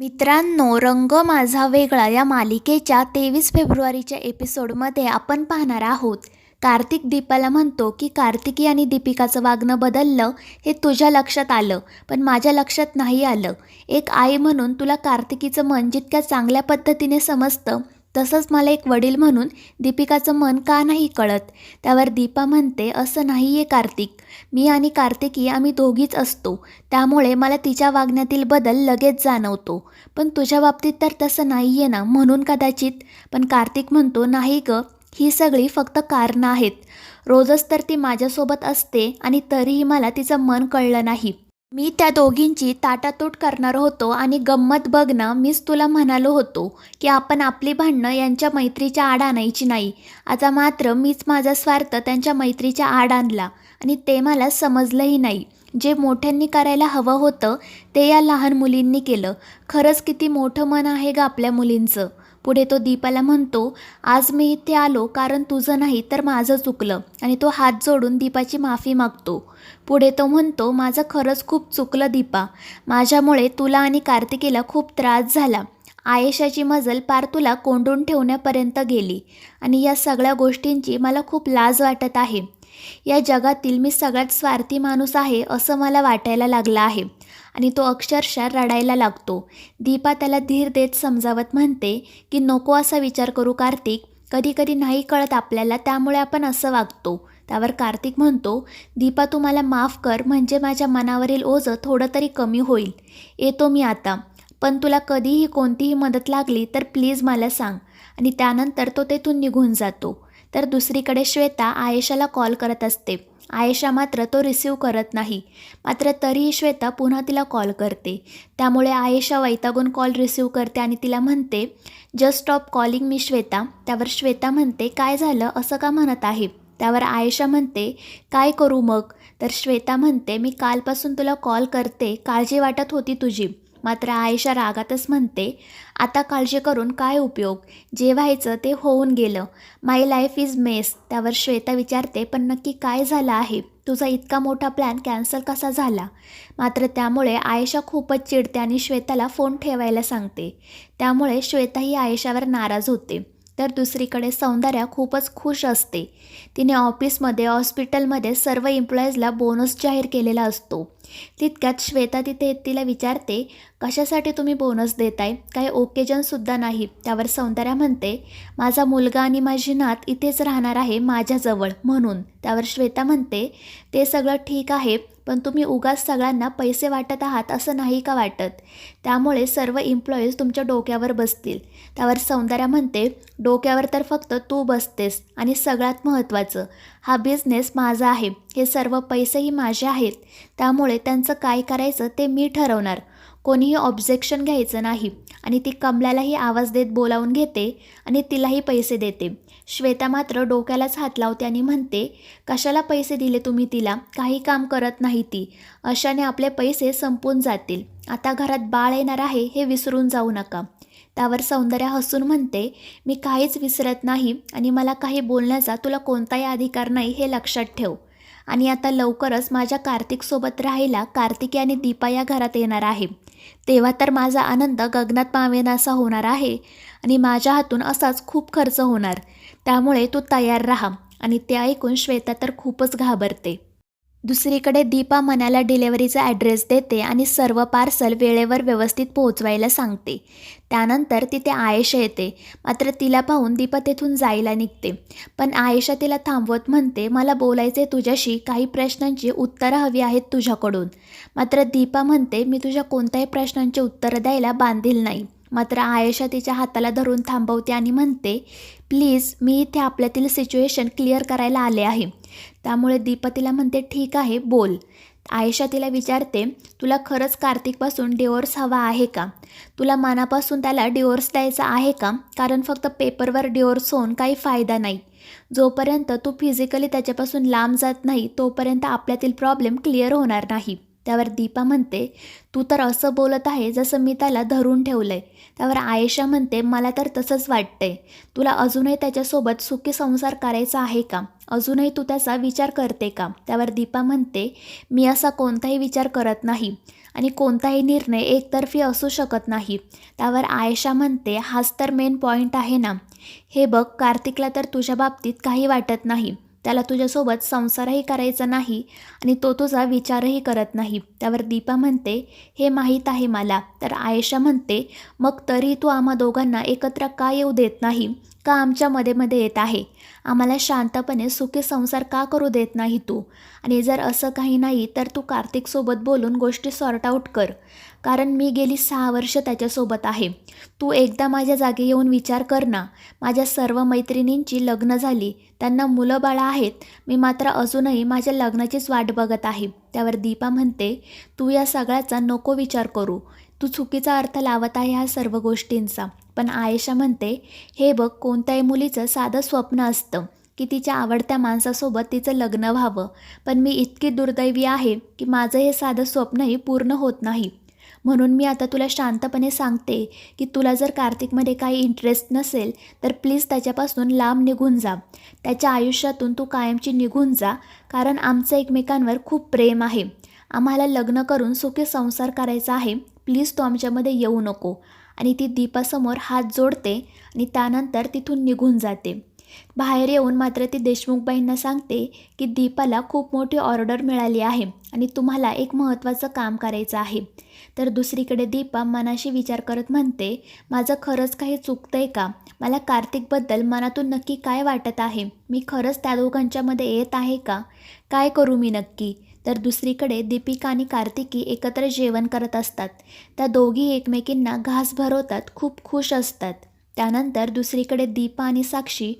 मित्रांनो रंग माझा वेगळा. या मालिकेच्या तेवीस फेब्रुवारीच्या एपिसोडमध्ये आपण पाहणार आहोत. कार्तिक दीपाला म्हणतो की कार्तिकी आणि दीपिकाचं वागणं बदललं हे तुझ्या लक्षात आलं पण माझ्या लक्षात नाही आलं. एक आई म्हणून तुला कार्तिकीचं मन जितक्या चांगल्या पद्धतीने समजतं तसंच मला एक वडील म्हणून दीपिकाचं मन का नाही कळत? त्यावर दीपा म्हणते असं नाही आहे कार्तिक. मी आणि कार्तिकी आम्ही दोघीच असतो. त्यामुळे मला तिच्या वागण्यातील बदल लगेच जाणवतो. पण तुझ्या बाबतीत तर तसं नाही आहे ना? म्हणून कदाचित. पण कार्तिक म्हणतो नाही ग. ही सगळी फक्त कारणं आहेत. रोजच तर ती माझ्यासोबत असते आणि तरीही मला तिचं मन कळलं नाही. मी त्या दोघींची ताटातूट करणार होतो आणि गंमत बघ ना मीच तुला म्हणालो होतो की आपण आपली भांडणं यांच्या मैत्रीच्या आड आणायची नाही. आता मात्र मीच माझा स्वार्थ त्यांच्या मैत्रीच्या आड आणला आणि ते मला समजलंही नाही. जे मोठ्यांनी करायला हवं होतं ते या लहान मुलींनी केलं. खरंच किती मोठं मन आहे ग आपल्या मुलींचं. पुढे तो दीपाला म्हणतो आज मी इथे आलो कारण तुझं नाही तर माझं चुकलं. आणि तो हात जोडून दीपाची माफी मागतो. पुढे तो म्हणतो माझं खरंच खूप चुकलं दीपा. माझ्यामुळे तुला आणि कार्तिकीला खूप त्रास झाला. आयशाची मजल पार तुला कोंडून ठेवण्यापर्यंत गेली. आणि या सगळ्या गोष्टींची मला खूप लाज वाटत आहे. या जगातील मी सगळ्यात स्वार्थी माणूस आहे असं मला वाटायला लागलं आहे. आणि तो अक्षरशः रडायला लागतो. दीपा त्याला धीर देत समजावत म्हणते की नको असा विचार करू कार्तिक. कधी कधी नाही कळत आपल्याला त्यामुळे आपण असं वागतो. त्यावर कार्तिक म्हणतो दीपा तू मला माफ कर. म्हणजे माझ्या मनावरील ओझं थोडं तरी कमी होईल. येतो मी आता. पण तुला कधीही कोणतीही मदत लागली तर प्लीज मला सांग. आणि त्यानंतर तो तेथून निघून जातो. तर दुसरीकडे श्वेता आयेशाला कॉल करत असते. आयेशा मात्र तो रिसीव करत नाही. मात्र तरीही श्वेता पुन्हा तिला कॉल करते. त्यामुळे आयेशा वैतागून कॉल रिसीव करते आणि तिला म्हणते जस्ट स्टॉप कॉलिंग मी श्वेता. त्यावर श्वेता म्हणते काय झालं? असं का म्हणत आहे? त्यावर आयेशा म्हणते काय करू मग? तर श्वेता म्हणते मी कालपासून तुला कॉल करते. काळजी वाटत होती तुझी. मात्र आयशा रागातच म्हणते आता काळजी करून काय उपयोग? जे व्हायचं ते होऊन गेलं. माय लाईफ इज मेस त्यावर श्वेता विचारते पण नक्की काय झालं आहे? तुझा इतका मोठा प्लॅन कॅन्सल कसा झाला? मात्र त्यामुळे आयशा खूपच चिडते आणि श्वेताला फोन ठेवायला सांगते. त्यामुळे श्वेताही आयशावर नाराज होते. तर दुसरीकडे सौंदर्या खूपच खुश असते. तिने ऑफिसमध्ये हॉस्पिटलमध्ये सर्व एम्प्लॉईजला बोनस जाहीर केलेला असतो. तितक्यात श्वेता तिथे तिला विचारते कशासाठी तुम्ही बोनस देताय? काही ओकेजनसुद्धा नाही. त्यावर सौंदर्या म्हणते माझा मुलगा आणि माझी नात इथेच राहणार आहे माझ्याजवळ म्हणून. त्यावर श्वेता म्हणते ते सगळं ठीक आहे पण तुम्ही उगाच सगळ्यांना पैसे वाटत आहात असं नाही का वाटत? त्यामुळे सर्व एम्प्लॉईज तुमच्या डोक्यावर बसतील. त्यावर सौंदर्या म्हणते डोक्यावर तर फक्त तू बसतेस आणि सगळ्यात महत्त्वाचं. हा बिझनेस माझा आहे. हे सर्व पैसेही माझे आहेत. त्यामुळे त्यांचं काय करायचं ते मी ठरवणार. कोणीही ऑब्जेक्शन घ्यायचं नाही. आणि ती कमल्यालाही आवाज देत बोलावून घेते आणि तिलाही पैसे देते. श्वेता मात्र डोक्यालाच हात लावते आणि म्हणते कशाला पैसे दिले तुम्ही तिला? काही काम करत नाही ती. अशाने आपले पैसे संपून जातील. आता घरात बाळ येणार आहे हे विसरून जाऊ नका. त्यावर सौंदर्या हसून म्हणते मी काहीच विसरत नाही आणि मला काही बोलण्याचा तुला कोणताही अधिकार नाही हे लक्षात ठेव. आणि आता लवकरच माझ्या कार्तिकसोबत राहायला कार्तिकी आणि दीपा या घरात येणार आहे. तेव्हा तर माझा आनंद गगनात पावेनासा होणार आहे आणि माझ्या हातून असाच खूप खर्च होणार. त्यामुळे तू तयार राहा आणि ते ऐकून श्वेता तर खूपच घाबरते. दुसरीकडे दीपा मनाला डिलेवरीचा ॲड्रेस देते आणि सर्व पार्सल वेळेवर व्यवस्थित पोहोचवायला सांगते. त्यानंतर तिथे आयेशा येते. मात्र तिला पाहून दीपा तेथून जायला निघते. पण आयेशा तिला थांबवत म्हणते मला बोलायचे तुझ्याशी. काही प्रश्नांची उत्तरं हवी आहेत तुझ्याकडून. मात्र दीपा म्हणते मी तुझ्या कोणत्याही प्रश्नांची उत्तरं द्यायला बांधील नाही. मात्र आयशा तिच्या हाताला धरून थांबवते आणि म्हणते प्लीज मी इथे आपल्यातील सिच्युएशन क्लिअर करायला आले आहे. त्यामुळे दीपा तिला म्हणते ठीक आहे बोल. आयशा तिला विचारते तुला खरंच कार्तिकपासून डिवोर्स हवा आहे का? तुला मनापासून त्याला डिवोर्स द्यायचा आहे का? कारण फक्त पेपरवर डिवोर्स होऊन काही फायदा नाही. जोपर्यंत तू फिजिकली त्याच्यापासून लांब जात नाही तोपर्यंत आपल्यातील प्रॉब्लेम क्लिअर होणार नाही. त्यावर दीपा म्हणते तू तर असं बोलत आहे जसं मी त्याला धरून ठेवलं आहे त्यावर आयशा म्हणते मला तर तसंच वाटतंय. तुला अजूनही त्याच्यासोबत सुखी संसार करायचा आहे का? अजूनही तू त्याचा विचार करते का? त्यावर दीपा म्हणते मी असा कोणताही विचार करत नाही आणि कोणताही निर्णय एकतर्फी असू शकत नाही. त्यावर आयशा म्हणते हाच तर मेन पॉईंट आहे ना. हे बघ कार्तिकला तर तुझ्या बाबतीत काही वाटत नाही. त्याला तुझ्यासोबत संसारही करायचा नाही आणि तो तुझा विचारही करत नाही. त्यावर दीपा म्हणते हे माहीत आहे मला. तर आयशा म्हणते मग तरी तू आम्हा दोघांना एकत्र का येऊ देत नाही? का आमच्या मध्ये मध्ये येत आहे? आम्हाला शांतपणे सुखी संसार का करू देत नाही तू? आणि जर असं काही नाही तर तू कार्तिकसोबत बोलून गोष्टी सॉर्ट आऊट कर. कारण मी गेली सहा वर्ष त्याच्यासोबत आहे. तू एकदा माझ्या जागी येऊन विचार कर ना. माझ्या सर्व मैत्रिणींची लग्न झाली. त्यांना मुलं बाळं आहेत. मी मात्र अजूनही माझ्या लग्नाचीच वाट बघत आहे. त्यावर दीपा म्हणते तू या सगळ्याचा नको विचार करू. तू चुकीचा अर्थ लावत आहे ह्या सर्व गोष्टींचा पण आयशा म्हणते हे बघ कोणत्याही मुलीचं साधं स्वप्न असतं की तिच्या आवडत्या माणसासोबत तिचं लग्न व्हावं. पण मी इतकी दुर्दैवी आहे की माझं हे साधं स्वप्नही पूर्ण होत नाही. म्हणून मी आता तुला शांतपणे सांगते की तुला जर कार्तिकमध्ये काही इंटरेस्ट नसेल तर प्लीज त्याच्यापासून लांब निघून जा. त्याच्या आयुष्यातून तू कायमची निघून जा कारण आमचं एकमेकांवर खूप प्रेम आहे. आम्हाला लग्न करून सुखी संसार करायचा आहे. प्लीज तू आमच्यामध्ये येऊ नको. आणि ती दीपासमोर हात जोडते आणि त्यानंतर तिथून निघून जाते. बाहेर येऊन मात्र ती देशमुखबाईंना सांगते की दीपाला खूप मोठी ऑर्डर मिळाली आहे आणि तुम्हाला एक महत्त्वाचं काम करायचं आहे. तर दुसरीकडे दीपा मनाशी विचार करत म्हणते माझं खरंच काही चुकतं आहे का? मला कार्तिकबद्दल मनातून नक्की काय वाटत आहे? मी खरंच त्या दोघांच्यामध्ये येत आहे का? काय करू मी नक्की? तर दुसरीकडे दीपिका आणि कार्तिकी एकत्र जेवण करत असतात. त्या दोघी एकमेकींना घास भरवतात खूप खुश असतात. त्यानंतर दुसरीकडे दीपा आणि साक्षी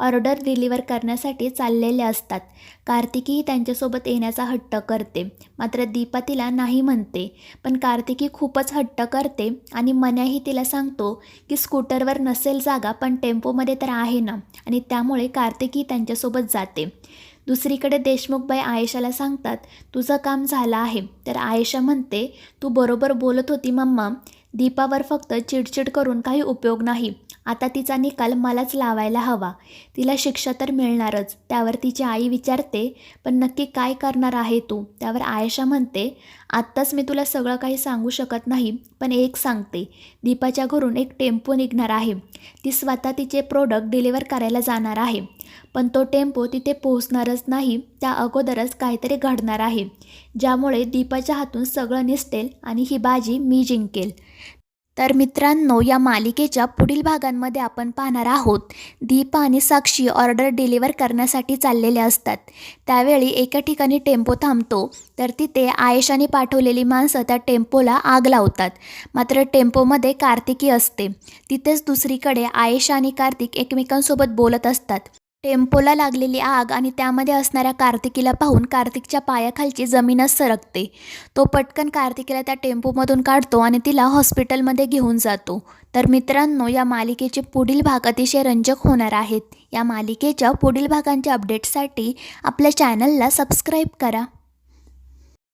ऑर्डर डिलिव्हर करण्यासाठी चाललेले असतात. कार्तिकीही त्यांच्यासोबत येण्याचा हट्ट करते. मात्र दीपा तिला नाही म्हणते. पण कार्तिकी खूपच हट्ट करते आणि मन्याही तिला सांगतो की स्कूटरवर नसेल जागा पण टेम्पोमध्ये तर आहे ना. आणि त्यामुळे कार्तिकी त्यांच्यासोबत जाते. दुसरीकडे देशमुखबाई आयशाला सांगतात तुझं काम झालं आहे. तर आयशा म्हणते तू बरोबर बोलत होती मम्मा. दीपावर फक्त चिडचिड करून काही उपयोग नाही. आता तिचा निकाल मलाच लावायला हवा. तिला शिक्षा तर मिळणारच. त्यावर तिची आई विचारते पण नक्की काय करणार आहे तू? त्यावर आयशा म्हणते आत्ताच मी तुला सगळं काही सांगू शकत नाही पण एक सांगते. दीपाच्या घरून एक टेम्पो निघणार आहे. ती स्वतः तिचे प्रोडक्ट डिलिव्हर करायला जाणार आहे. पण तो टेम्पो तिथे पोहोचणारच नाही त्या अगोदरच काहीतरी घडणार आहे ज्यामुळे दीपाच्या हातून सगळं निसटेल आणि ही बाजी मी जिंकेल. तर मित्रांनो या मालिकेच्या पुढील भागांमध्ये आपण पाहणार आहोत दीपा आणि साक्षी ऑर्डर डिलिव्हर करण्यासाठी चाललेले असतात. त्यावेळी एका ठिकाणी टेम्पो थांबतो तर तिथे आयशाने पाठवलेली माणसं त्या टेम्पोला आग लावतात. मात्र टेम्पोमध्ये कार्तिकी असते. तिथेच दुसरीकडे आयशा आणि कार्तिक एकमेकांसोबत बोलत असतात. टेम्पोला लागलेली आग आणि त्यामध्ये असणाऱ्या कार्तिकीला पाहून कार्तिकच्या पायाखालची जमीनच सरकते. तो पटकन कार्तिकीला त्या टेम्पोमधून काढतो आणि तिला हॉस्पिटलमध्ये घेऊन जातो. तर मित्रांनो या मालिकेचे पुढील भाग अतिशय रंजक होणार आहेत. या मालिकेच्या पुढील भागांच्या अपडेटसाठी आपल्या चॅनलला सबस्क्राईब करा.